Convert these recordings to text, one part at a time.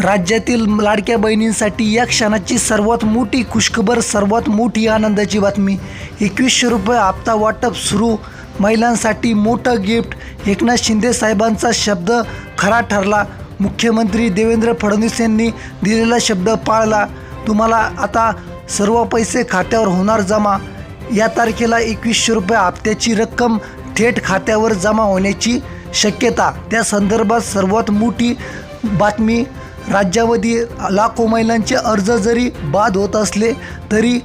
राज्यातील लाडक्या बहिणींसाठी या क्षणाची सर्वात मोठी खुशखबर सर्वात मोठी आनंदाची बातमी. एकवीसशे रुपये हप्ता वाटप सुरू. महिलांसाठी मोठं गिफ्ट. एकनाथ शिंदे साहेबांचा शब्द खरा ठरला. मुख्यमंत्री देवेंद्र फडणवीस यांनी दिलेला शब्द पाळला. तुम्हाला आता सर्व पैसे खात्यावर होणार जमा. या तारखेला एकवीसशे रुपये हप्त्याची रक्कम थेट खात्यावर जमा होण्याची शक्यता. त्या संदर्भात सर्वात मोठी बातमी राज्यामध्ये लाखो महिलांचे अर्ज जरी बाद होत असले तरी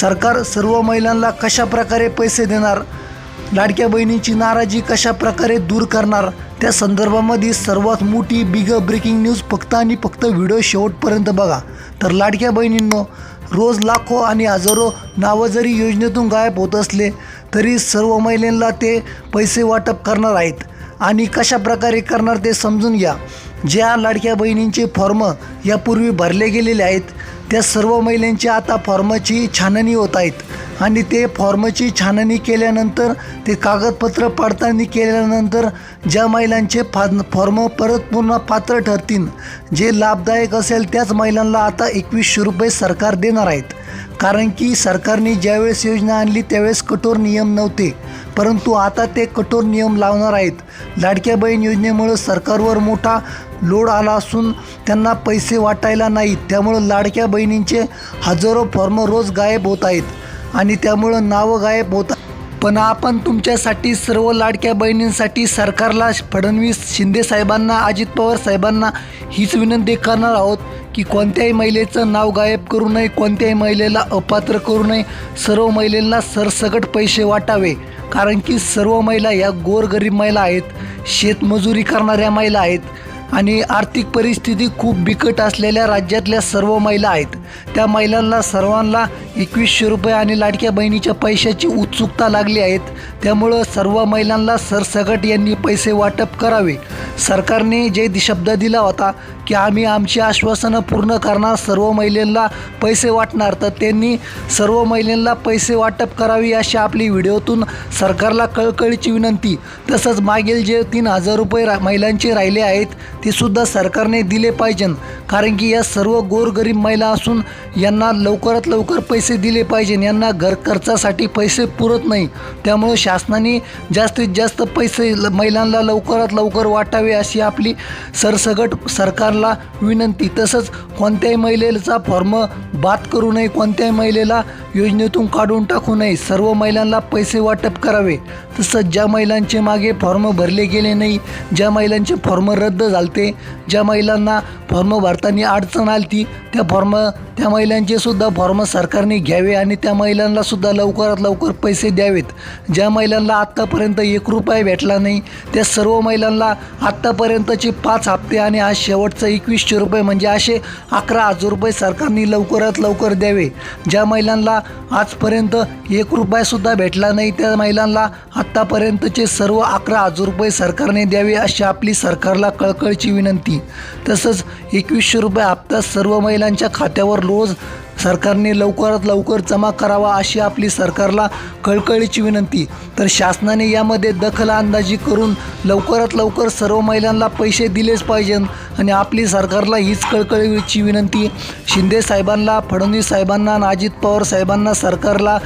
सरकार सर्व महिलांना कशा प्रकारे पैसे देणार लाडक्या बहिणींची नाराजी कशा प्रकारे दूर करणार त्या संदर्भामध्ये सर्वात मोठी बिग ब्रेकिंग न्यूज फक्त आणि फक्त व्हिडिओ शेवटपर्यंत बघा. तर लाडक्या बहिणींनो रोज लाखो आणि हजारो नावं जरी योजनेतून गायब होत असले तरी सर्व महिलांना ते पैसे वाटप करणार आहेत. आणि कशा प्रकारे करणार ते समजून घ्या. ज्या लाडक्या बहिणींचे फॉर्म यापूर्वी भरले गेलेले आहेत त्या सर्व महिलांची आता फॉर्मची छाननी होत आहेत. आणि ते फॉर्मची छाननी केल्यानंतर ते कागदपत्र पडताळणी केल्यानंतर ज्या महिलांचे फा फॉर्म परत पुन्हा पात्र ठरतील जे लाभदायक असेल त्याच महिलांना आता एकवीसशे रुपये सरकार देणार आहेत. कारण की सरकारने ज्यावेळेस योजना आणली त्यावेळेस कठोर नियम नव्हते. परंतु आता ते कठोर नियम लावणार आहेत. लाडक्या बहीण योजनेमुळं सरकारवर मोठा लोड आला असून त्यांना पैसे वाटायला नाहीत. त्यामुळं लाडक्या बहिणींचे हजारो फॉर्म रोज गायब होत आहेत. आणि त्यामुळं नावं गायब होत पण आपण तुमच्यासाठी सर्व लाडक्या बहिणींसाठी सरकारला फडणवीस शिंदे साहेबांना अजित पवार साहेबांना हीच विनंती करणार आहोत की कोणत्याही महिलेचं नाव गायब करू नये कोणत्याही महिलेला अपात्र करू नये. सर्व महिलेला सरसकट पैसे वाटावे कारण की सर्व महिला या गोरगरीब महिला आहेत शेतमजुरी करणाऱ्या महिला आहेत आणि आर्थिक परिस्थिती खूप बिकट असलेल्या राज्यातल्या सर्व महिला आहेत. त्या महिलांना सर्वांना एकवीसशे रुपये आणि लाडक्या बहिणीच्या पैशाची उत्सुकता लागली आहेत. त्यामुळं सर्व महिलांना सरसकट यांनी पैसे वाटप करावे. सरकारने जे शब्द दिला होता की आम्ही आमची आश्वासनं पूर्ण करणार सर्व महिलांना पैसे वाटणार तर त्यांनी सर्व महिलांना पैसे वाटप करावी अशी आपली व्हिडिओतून सरकारला कळकळीची विनंती. तसंच मागील जे तीन हजार रुपये रा महिलांचे राहिले आहेत ते सुद्धा सरकारने दिले पाहिजे कारण की या सर्व गोरगरीब महिला असून यांना लवकरात लवकर पैसे पैसे दिले पाहिजे यांना घर खर्चासाठी पैसे पुरत नाही. त्यामुळे शासनाने जास्तीत जास्त पैसे ल- महिलांना लवकरात लवकर वाटावे अशी आपली सरसगट सरकारला विनंती. तसंच कोणत्याही महिलेचा फॉर्म बाद करू नये कोणत्याही महिलेला योजनेतून काढून टाकू नये. सर्व महिलांना पैसे वाटप करावे. तसंच ज्या महिलांचे मागे फॉर्म भरले गेले नाही ज्या महिलांचे फॉर्म रद्द झालते ज्या महिलांना फॉर्म भरताना अडचण आली ती त्या फॉर्म त्या महिलांचे सुद्धा फॉर्म सरकारने घ्यावे आणि त्या महिलांना सुद्धा लवकरात लवकर पैसे द्यावेत. ज्या महिलांना आत्तापर्यंत एक रुपया भेटला नाही त्या सर्व महिलांना आत्तापर्यंतचे पाच हप्ते आणि आज शेवटचं एकवीसशे रुपये म्हणजे असे अकरा हजार रुपये सरकारने लवकरात लवकर द्यावे. ज्या महिलांना आजपर्यंत एक रुपयासुद्धा भेटला नाही त्या महिलांना आत्तापर्यंतचे सर्व अकरा हजार रुपये सरकारने द्यावे अशी आपली सरकारला कळकळीची विनंती. तसंच एकवीसशे रुपये हप्ता सर्व महिलांच्या खात्यावर रोज सरकारने लवकरात लवकर जमा करावा अशी आपली सरकारला कळकळीची विनंती. तर शासनाने यामध्ये दखल अंदाजी करून लवकरात लवकर सर्व महिलांना पैसे दिलेच पाहिजे आणि आपली सरकारला हीच कळकळीची विनंती. शिंदे साहेबांना फडणवीस साहेबांना अजित पवार साहेबांना सरकारला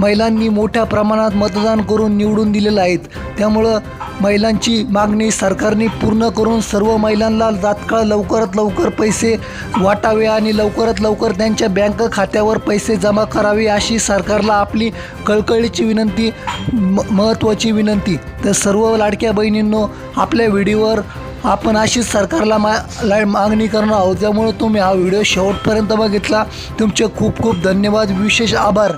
महिलांनी मोठ्या प्रमाणात मतदान करून निवडून दिलेलं आहेत. त्यामुळं महिलांची मागणी सरकारने पूर्ण करून सर्व महिलांना तात्काळ लवकरात लवकर पैसे वाटावे आणि लवकरात लवकर त्यांच्या बँक खात्यावर पैसे जमा करावे अशी सरकारला आपली कळकळीची विनंती म महत्त्वाची विनंती. तर सर्व लाडक्या बहिणींनो आपल्या व्हिडिओवर आपण अशीच सरकारला मा ला मागणी करणार आहोत. त्यामुळं तुम्ही हा व्हिडिओ शेवटपर्यंत बघितला. तुमचे खूप खूप धन्यवाद. विशेष आभार.